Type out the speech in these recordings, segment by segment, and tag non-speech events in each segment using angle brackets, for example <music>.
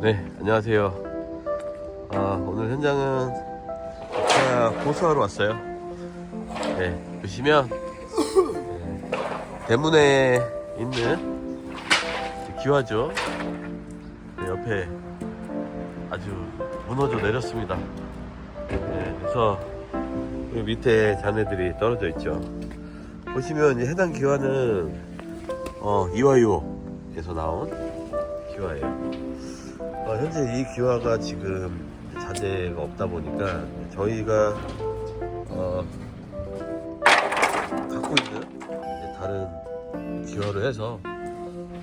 네, 안녕하세요. 아, 오늘 현장은 제가 보수하러 왔어요. 네, 보시면 네, 대문에 있는 기와죠. 네, 옆에 아주 무너져 내렸습니다. 네, 그래서 여기 밑에 잔해들이 떨어져 있죠. 보시면 이 해당 기와는 어, 이화요에서 나온 기와예요. 어, 현재 이 기와가 지금 자재가 없다 보니까 저희가 어, 갖고 있는 다른 기와로 해서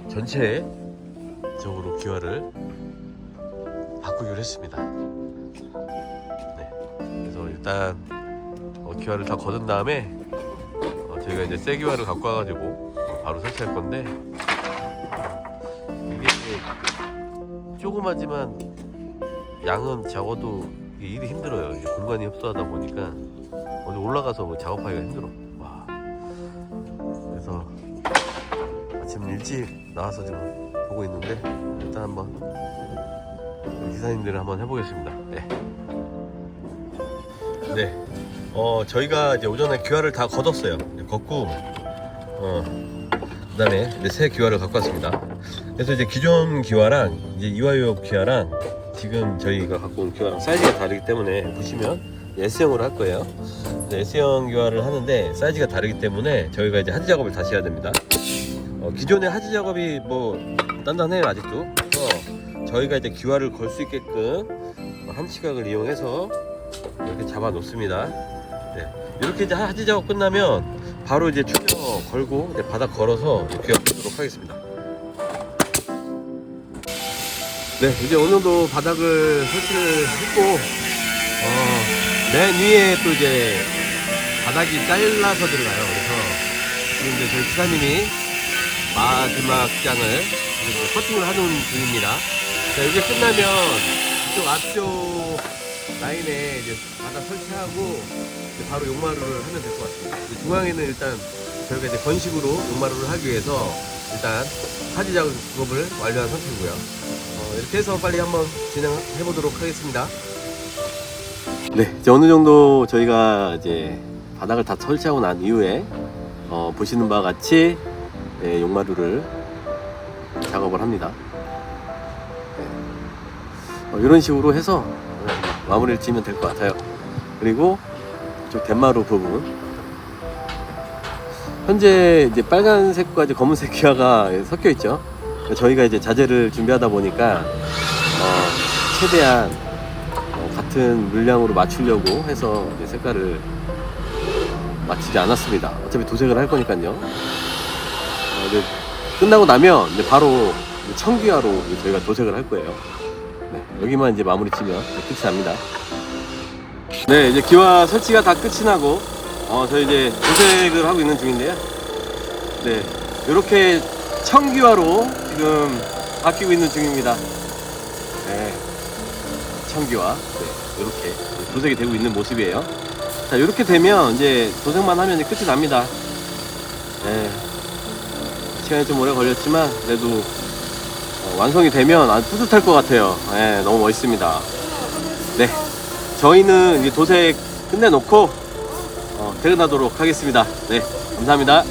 전체적으로 기와를 바꾸기로 했습니다. 네. 그래서 일단 어, 기와를 다 거둔 다음에 어, 저희가 이제 새 기와를 갖고 와가지고 바로 설치할 건데 이게 조그마지만 양은 적어도 일이 힘들어요. 이게 공간이 협소하다 보니까 어디 올라가서 뭐 작업하기가 힘들어. 와. 그래서 아침 일찍 나와서 지금 보고 있는데 일단 한번 기사님들을 한번 해보겠습니다. 네. 네. 어 저희가 이제 오전에 귀화를 다 걷었어요. 걷고 어 그다음에 이제 새 귀화를 갖고 왔습니다. 그래서 이제 기존 기와랑 이제 이화요 기와랑 지금 저희가 갖고 온 기와랑 사이즈가 다르기 때문에 보시면 S형으로 할 거예요. S형 기와를 하는데 사이즈가 다르기 때문에 저희가 이제 하지 작업을 다시 해야 됩니다. 어, 기존의 하지 작업이 뭐 단단해요 아직도. 그래서 저희가 이제 기와를 걸 수 있게끔 한 시각을 이용해서 이렇게 잡아 놓습니다. 네. 이렇게 이제 하지 작업 끝나면 바로 이제 추려 걸고 이제 바닥 걸어서 귀와 보도록 하겠습니다. 네, 이제 어느 정도 바닥을 설치를 했고, 어, 맨 위에 또 이제 바닥이 잘라서 들어가요. 그래서 지금 이제 저희 기사님이 마지막 장을 커팅을 하는 중입니다. 자, 이제 끝나면 이쪽 앞쪽 라인에 이제 바닥 설치하고 이제 바로 용마루를 하면 될 것 같습니다. 중앙에는 일단 저희가 이제 건식으로 용마루를 하기 위해서 일단 하지 작업을 완료한 상태고요. 어, 이렇게 해서 빨리 한번 진행해 보도록 하겠습니다. 네, 이제 어느 정도 저희가 이제 바닥을 다 설치하고 난 이후에 어, 보시는 바와 같이 네, 용마루를 작업을 합니다. 네. 어, 이런 식으로 해서 어, 마무리를 지으면 될 것 같아요. 그리고 저 덴마루 부분 현재 이제 빨간색과 이제 검은색 <laughs> 기화가 섞여 있죠. 저희가 이제 자재를 준비하다 보니까 어, 최대한 어, 같은 물량으로 맞추려고 해서 색깔을 맞추지 않았습니다. 어차피 도색을 할 거니까요. 어, 끝나고 나면 바로 청기화로 저희가 도색을 할 거예요. 네, 여기만 이제 마무리 치면 끝이 납니다. 네, 이제 기화 설치가 다 끝이 나고 어, 저희 이제 도색을 하고 있는 중인데요. 네, 이렇게 청기화로 지금 바뀌고 있는 중입니다. 네, 청기화. 네, 이렇게 도색이 되고 있는 모습이에요. 자, 이렇게 되면 이제 도색만 하면 이제 끝이 납니다. 네, 시간이 좀 오래 걸렸지만 그래도 어, 완성이 되면 아주 뿌듯할 것 같아요. 네, 너무 멋있습니다. 네, 저희는 도색 끝내놓고 어, 퇴근하도록 하겠습니다. 네, 감사합니다.